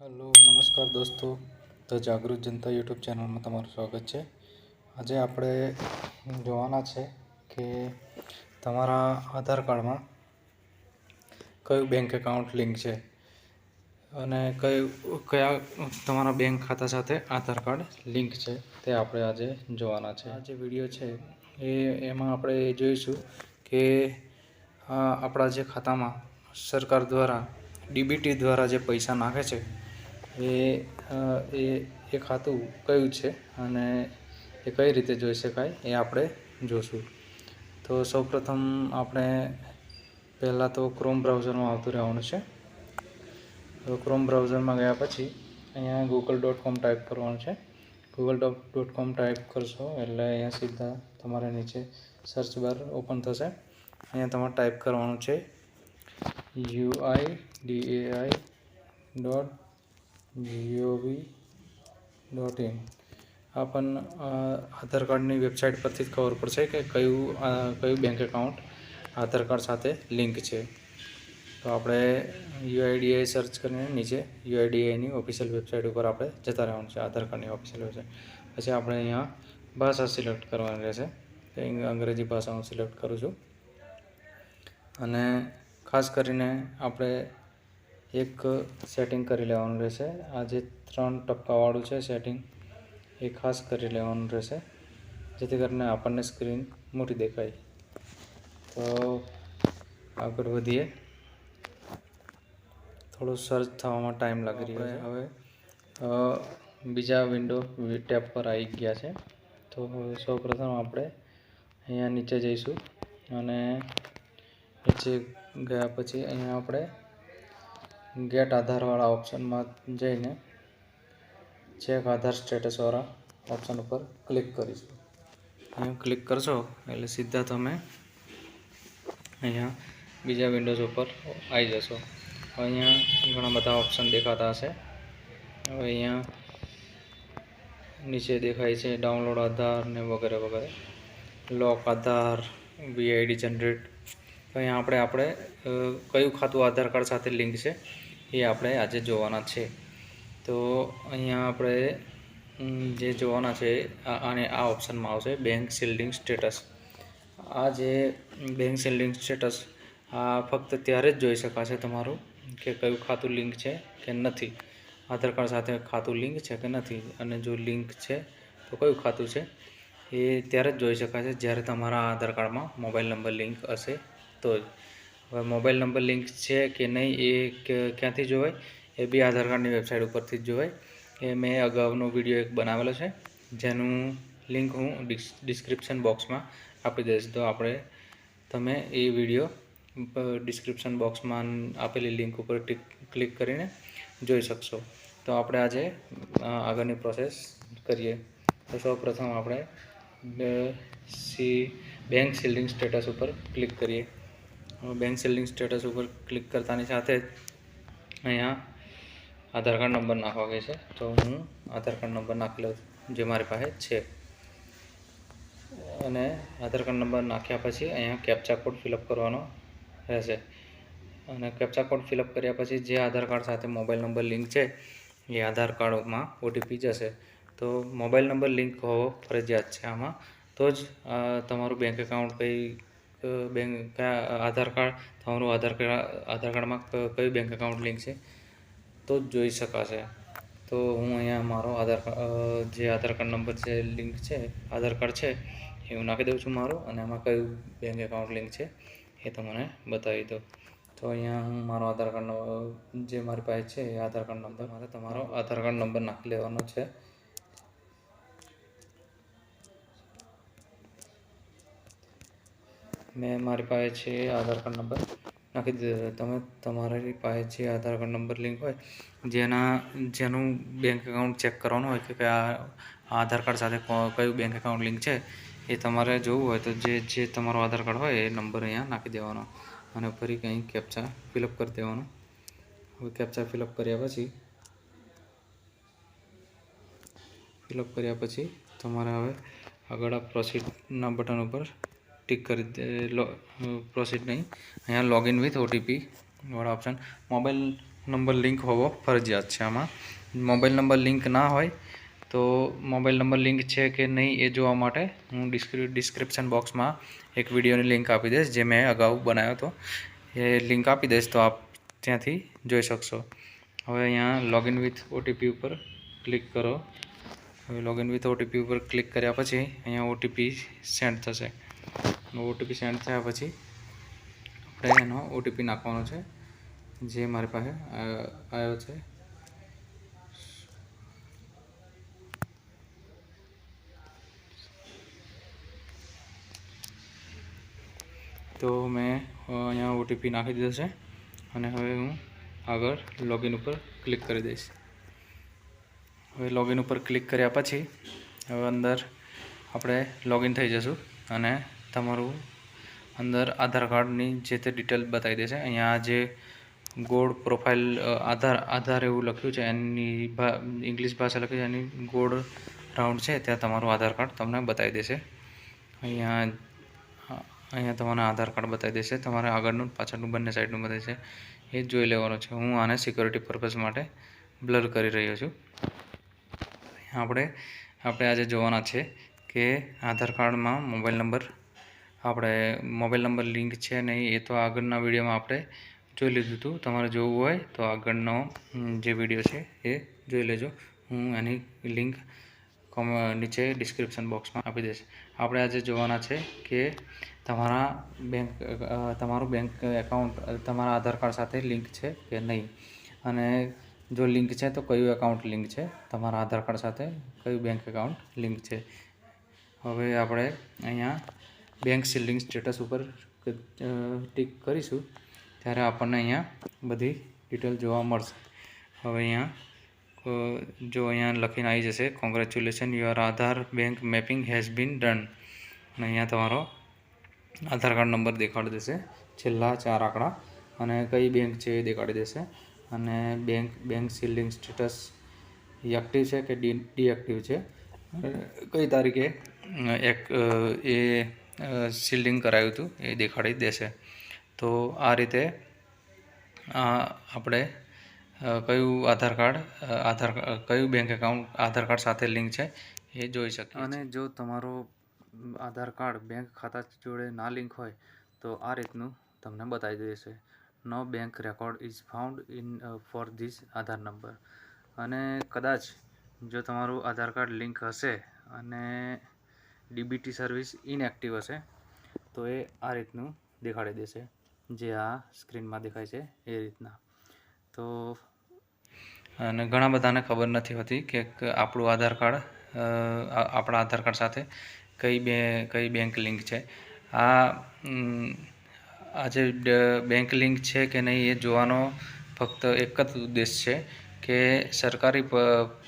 Hello, નમસ્કાર દોસ્તો. The જાગૃત જનતા યુટ્યુબ ચેનલમાં તમારું સ્વાગત છે. આજે આપણે જોવાના છે કે તમારા આધાર કાર્ડમાં કયું બેંક એકાઉન્ટ લિંક છે અને કયું, કયા તમારા બેંક ખાતા સાથે આધાર કાર્ડ લિંક છે તે આપણે આજે જોવાના છે. આ જે વીડિયો છે એ, એમાં આપણે જોઈશું કે આપણા જે ખાતામાં સરકાર દ્વારા, ડીબીટી દ્વારા જે પૈસા નાખે છે એ એ એ ખાતું કયું છે અને એ કઈ રીતે જોઈ શકાય એ આપણે જોશું. તો સૌપ્રથમ આપણે પહેલાં તો ક્રોમ બ્રાઉઝરમાં આવતું રહેવાનું છે. તો ક્રોમ બ્રાઉઝરમાં ગયા પછી અહીંયા ગૂગલ ડોટ કોમ ટાઈપ કરવાનું છે. Google dot dot com type કરશો એટલે અહીંયા સીધા તમારે નીચે સર્ચ બાર ઓપન થશે. અહીંયા તમારે ટાઈપ કરવાનું છે UI DAI dot GOV dot in આપણને આધાર કાર્ડની વેબસાઇટ પરથી જ ખબર પડશે કે કયું કયું બેંક એકાઉન્ટ આધાર કાર્ડ સાથે લિંક છે. તો આપણે યુઆઈડીઆઈ સર્ચ કરીને નીચે યુઆઈડીઆઈની ઓફિશિયલ વેબસાઇટ ઉપર આપણે જતા રહેવાનું છે, આધાર કાર્ડની ઓફિશિયલ વેબસાઇટ પછી આપણે અહીંયા ભાષા સિલેક્ટ કરવાની રહેશે. તો અંગ્રેજી ભાષા હું સિલેક્ટ કરું છું. અને ખાસ કરીને આપણે એક સેટિંગ કરી લેવાનું રહેશે. આ જે ત્રણ ટપકાવાળું છે સેટિંગ એ ખાસ કરી લેવાનું રહેશે જેથી કરીને આપણને સ્ક્રીન મોટી દેખાય. તો આગળ વધીએ. થોડું સર્ચ થવામાં ટાઈમ લાગી રહ્યો છે. હવે બીજા વિન્ડો ટેપ પર આવી ગયા છે. તો સૌપ્રથમ આપણે અહીંયા નીચે જઈશું અને નીચે ગયા પછી અહીંયા આપણે ગેટ આધારવાળા ઓપ્શનમાં જઈને ચેક આધાર સ્ટેટસવાળા ઓપ્શન ઉપર ક્લિક કરીશું. અહીંયા ક્લિક કરશો એટલે સીધા તમે અહીંયા બીજા વિન્ડોઝ ઉપર આવી જશો. અહીંયા ઘણા બધા ઓપ્શન દેખાતા હશે. હવે અહીંયા નીચે દેખાય છે ડાઉનલોડ આધાર ને વગેરે વગેરે. લોક આધાર વીઆઈડી જનરેટ અહીંયા આપણે આપણે કયું ખાતું આધાર કાર્ડ સાથે લિંક છે? એ આપણે આજે જોવાના છે. તો અહીંયા આપણે જે જોવાના છે આને આ ઓપ્શનમાં આવશે બેંક શિલ્ડિંગ સ્ટેટસ આ જે બેંક શિલ્ડિંગ સ્ટેટસ આ ફક્ત ત્યારે જ જોઈ શકાશે તમારું કે કયું ખાતું લિંક છે કે નથી. આધાર કાર્ડ સાથે ખાતું લિંક છે કે નથી અને જો લિંક છે તો કયું ખાતું છે એ ત્યારે જ જોઈ શકાશે જ્યારે તમારા આધાર કાર્ડમાં મોબાઈલ નંબર લિંક હશે તો જ. હવે મોબાઈલ નંબર લિંક છે કે નહીં એ ક્યાંથી જોવાય? એ બી આધાર કાર્ડની વેબસાઇટ ઉપરથી જ જોવાય. એ મેં અગાઉનો વીડિયો એક બનાવેલો છે, જેનું લિંક હું ડિસ, ડિસ્ક્રિપ્શન બોક્સમાં આપી દઈશ. તો આપણે, તમે એ વીડિયો ડિસ્ક્રિપ્શન બોક્સમાં આપેલી લિંક ઉપર ક્લિક કરીને જોઈ શકશો. તો આપણે આજે આગળની પ્રોસેસ કરીએ. તો સૌ આપણે સી, બેંક શિલ્ડિંગ સ્ટેટસ ઉપર ક્લિક કરીએ. બેંક સેલિંગ સ્ટેટસ ઉપર ક્લિક કરતાની સાથે જ અહીંયા આધાર કાર્ડ નંબર નાખવા કહે છે. તો હું આધાર કાર્ડ નંબર નાખી લઉં જે મારી પાસે છે. અને આધાર કાર્ડ નંબર નાખ્યા પછી અહીંયા કેપ્ચા કોડ ફિલઅપ કરવાનો રહેશે. અને કેપ્ચા કોડ ફિલઅપ કર્યા પછી જે આધાર કાર્ડ સાથે મોબાઈલ નંબર લિંક છે, એ આધાર કાર્ડમાં ઓટીપી જશે. તો મોબાઈલ નંબર લિંક હોવો ફરજિયાત છે આમાં. તો જ તમારું બેંક એકાઉન્ટ કઈ બેંક કયા આધાર કાર્ડ, તમારું આધાર કાર્ડ આધાર કાર્ડમાં કયું બેંક એકાઉન્ટ લિંક છે, તો જોઈ શકાશે. તો હું અહીંયા મારો આધાર કાર્ડ જે આધાર કાર્ડ નંબર છે લિંક છે, આધાર કાર્ડ છે એ હું નાખી દઉં છું મારું, અને આમાં કયું બેંક એકાઉન્ટ લિંક છે, એ તમને બતાવી દઉં. તો અહીંયા હું મારો આધાર કાર્ડ નંબર, જે મારી પાસે છે, એ આધાર કાર્ડ નંબર, મારે તમારો આધાર કાર્ડ નંબર નાખી લેવાનો છે. મેં મારી પાસે છે આધાર કાર્ડ નંબર. નાખી દીધો તમે તમારી પાસે જે આધાર કાર્ડ નંબર લિંક હોય, જેના, જેનું બેંક એકાઉન્ટ ચેક કરવાનું હોય કે આ આધાર કાર્ડ સાથે કયું બેંક એકાઉન્ટ લિંક છે, એ તમારે જોવું હોય તો જે જે તમારો આધાર કાર્ડ હોય એ નંબર અહીંયા નાખી દેવાનો. અને ફરી કંઈ કેપ્ચા ફિલઅપ કરી દેવાનો. હવે કેપ્ચા ફિલઅપ કર્યા પછી ફિલઅપ કર્યા પછી તમારે હવે આગળ આ પ્રોસીડના બટન ઉપર ટિક કરી પ્રોસીડ નહીં અહીંયા લોગિન વિથ ઓટીપી વાળો ઓપ્શન મોબાઈલ નંબર લિંક હોવો ફરજિયાત છે આમાં મોબાઈલ નંબર લિંક ના હોય તો મોબાઈલ નંબર લિંક છે કે નહીં એ જોવા માટે હું ડિસ્ક્રિ ડિસ્ક્રિપ્શન બોક્સમાં એક વિડીયોની લિંક આપી દઈશ જે મેં અગાઉ બનાવ્યો હતો એ લિંક આપી દઈશ તો આપ ત્યાંથી જોઈ શકશો હવે અહીંયા લોગિન વિથ ઓટીપી ઉપર ક્લિક કરો હવે લોગિન વિથ ઓટીપી ઉપર ક્લિક કર્યા પછી અહીંયા ઓટીપી સેન્ડ થશે ઓટીપી સેન્ડ થયા પછી આપણે એનો ઓટીપી નાખવાનો છે, જે મારી પાસે આવ્યો છે. તો મેં અહીંયા ઓટીપી નાખી દીધો છે અને હવે હું આગળ લોગિન ઉપર ક્લિક કરી દઈશ. હવે લોગિન ઉપર ક્લિક કર્યા પછી હવે અંદર આપણે લોગિન થઈ જશું અને તમારું અંદર આધાર કાર્ડની જે તે ડિટેલ બતાવી દેશે અહીંયા જે ગોળ પ્રોફાઇલ આધાર આધાર એવું લખ્યું છે, એની ઇંગ્લિશ ભાષા લખી છે, એની ગોળ રાઉન્ડ છે, ત્યાં તમારું આધાર કાર્ડ તમને બતાવી દેશે અહીંયા અહીંયા તમારે આધાર કાર્ડ બતાવી દેશે તમારે આગળનું, પાછળનું બંને સાઈડનું બતાવી છે. એ જોઈ લેવાનું છે. હું આને સિક્યોરિટી પર્પઝ માટે બ્લર કરી રહ્યો છું. આપણે આપણે આજે જોવાના છે કે આધાર કાર્ડમાં મોબાઈલ નંબર આપણે મોબાઈલ નંબર લિંક છે નહીં, એ તો આગળના વિડીયોમાં આપણે જોઈ લીધું હતું. તમારે જોવું હોય તો આગળનો જે વીડિયો છે એ જોઈ લેજો. હું એની લિંક નીચે ડિસ્ક્રિપ્શન બોક્સમાં આપી દઈશ. આપણે આજે જોવાના છે કે તમારા બેંક તમારું બેંક એકાઉન્ટ, તમારા આધાર કાર્ડ સાથે લિંક છે કે નહીં? અને જો લિંક છે તો કયું એકાઉન્ટ લિંક છે? તમારા આધાર કાર્ડ સાથે કયું બેંક એકાઉન્ટ લિંક છે? હવે આપણે અહીંયા બેંક સિલ્ડિંગ સ્ટેટસ ઉપર ટિક કરીશું. ત્યારે આપણને અહીંયા બધી ડિટેલ જોવા મળશે. હવે અહીંયા જો અહીંયા લખીને આવી જશે congratulation your Aadhaar bank mapping has been done અને અહીંયા તમારો આધાર કાર્ડ નંબર દેખાડી દેશે. છેલ્લા ચાર આંકડા. અને કઈ બેંક છે એ દેખાડી દેશે. અને bank bank seeding status active છે કે ડી ડીએક્ટિવ છે? કઈ તારીખે એક એ સીલિંગ કરાયું હતું, એ દેખાડી દેશે. તો આ રીતે આપણે કયું આધાર કાર્ડ આધાર કયું બેંક એકાઉન્ટ આધાર કાર્ડ સાથે લિંક છે, એ જોઈ શકીએ અને જો તમારો આધાર કાર્ડ બેંક ખાતા જોડે ના લિંક હોય, તો આ રીતનું તમને બતાવી દેશે. No bank record is found in for this Aadhaar number અને કદાચ જો તમારું આધાર કાર્ડ લિંક હશે, અને ડીબીટી સર્વિસ ઇનએક્ટિવ હશે, તો એ આ રીતનું દેખાડી દેશે, જે આ સ્ક્રીનમાં દેખાય છે એ રીતના. તો અને ઘણા બધાને ખબર નથી હોતી કે આપણું આધાર કાર્ડ આપણા આધાર કાર્ડ સાથે કઈ બે, કઈ બેંક લિંક છે. આ આજે જે બેંક લિંક છે કે નહીં એ જોવાનો ફક્ત એક જ ઉદ્દેશ છે કે સરકારી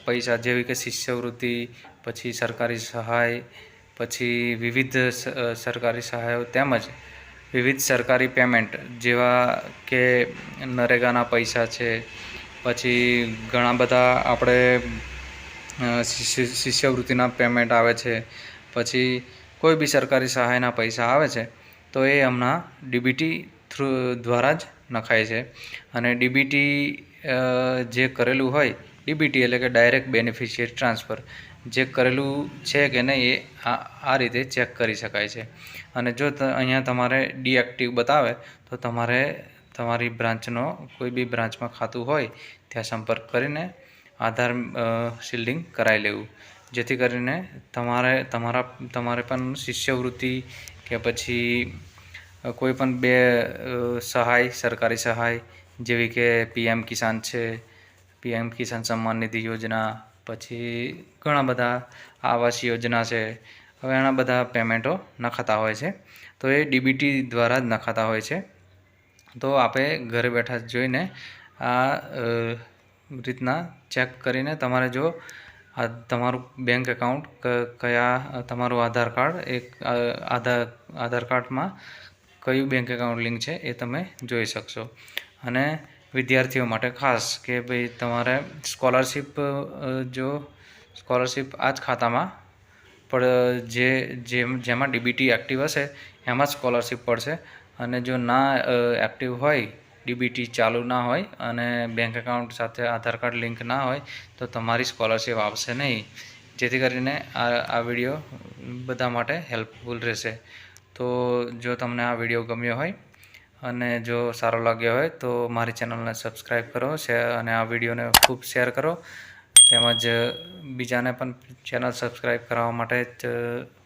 પૈસા જેવી કે શિષ્યવૃત્તિ, પછી સરકારી સહાય પછી વિવિધ સરકારી સહાયો તેમજ વિવિધ સરકારી પેમેન્ટ જેવા કે નરેગાના પૈસા છે, પછી ઘણા બધા આપણે શિષ્યવૃત્તિના પેમેન્ટ આવે છે, પછી કોઈ બી સરકારી સહાયના પૈસા આવે છે, તો એ હમણાં ડીબીટી થ્રુ દ્વારા જ નખાય છે. અને ડીબીટી જે કરેલું હોય, ડીબીટી એટલે કે ડાયરેક્ટ બેનિફિશિયરી ટ્રાન્સફર જે કરેલું છે કે નહીં એ આ રીતે ચેક કરી શકાય છે. અને જો અહીંયા તમારે ડીએક્ટિવ બતાવે, તો તમારે તમારી બ્રાન્ચનો કોઈ બી બ્રાન્ચમાં ખાતું હોય, ત્યાં સંપર્ક કરીને આધાર શિલ્ડિંગ કરાવી લેવું. જેથી કરીને તમારે, તમારા, તમારે પણ શિષ્યવૃત્તિ કે પછી કોઈ પણ બે સહાય, સરકારી સહાય, જેવી કે પીએમ કિસાન છે, પીએમ કિસાન સન્માન નિધિ યોજના પછી ઘણા બધા આવાસ યોજના છે. હવે એના બધા પેમેન્ટો નખાતા હોય છે. તો એ ડીબીટી દ્વારા જ નખાતા હોય છે. તો આપણે ઘરે બેઠા જોઈને આ રીતના ચેક કરીને તમારે જો આ તમારું બેંક એકાઉન્ટ કયા, તમારું આધાર કાર્ડ એક આધાર આધાર કાર્ડમાં કયું બેંક એકાઉન્ટ લિંક છે એ તમે જોઈ શકશો. અને વિદ્યાર્થીઓ માટે ખાસ કે ભાઈ તમારે સ્કોલરશિપ જો સ્કોલરશિપ આ જ ખાતામાં પણ જે, જેમ, જેમાં ડીબીટી એક્ટિવ હશે, એમાં જ સ્કોલરશિપ પડશે. અને જો ના એક્ટિવ હોય ડીબીટી ચાલુ ના હોય અને બેંક એકાઉન્ટ સાથે આધાર કાર્ડ લિંક ના હોય, તો તમારી સ્કોલરશિપ આવશે નહીં. જેથી કરીને આ આ વીડિયો બધા માટે હેલ્પફુલ રહેશે. તો જો તમને આ વીડિયો ગમ્યો હોય અને જો સારો લાગ્યો હોય તો મારી ચેનલને સબસ્ક્રાઈબ કરો અને આ વિડીયોને ખૂબ શેર કરો. તેમજ બીજાને પણ ચેનલ સબસ્ક્રાઈબ કરાવવા માટે જ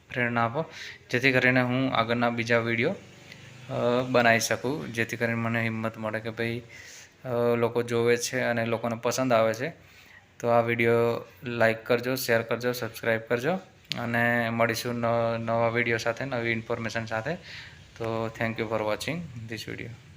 પ્રેરણા આપો. જેથી કરીને હું આગળના બીજા વીડિયો બનાવી શકું. જેથી કરીને મને હિંમત મળે કે ભાઈ લોકો જોવે છે અને લોકોને પસંદ આવે છે. તો આ વીડિયો લાઈક કરજો શેર કરજો સબસ્ક્રાઈબ કરજો. અને મળીશું નવા વીડિયો સાથે, નવી ઇન્ફોર્મેશન સાથે. તો thank you for watching this video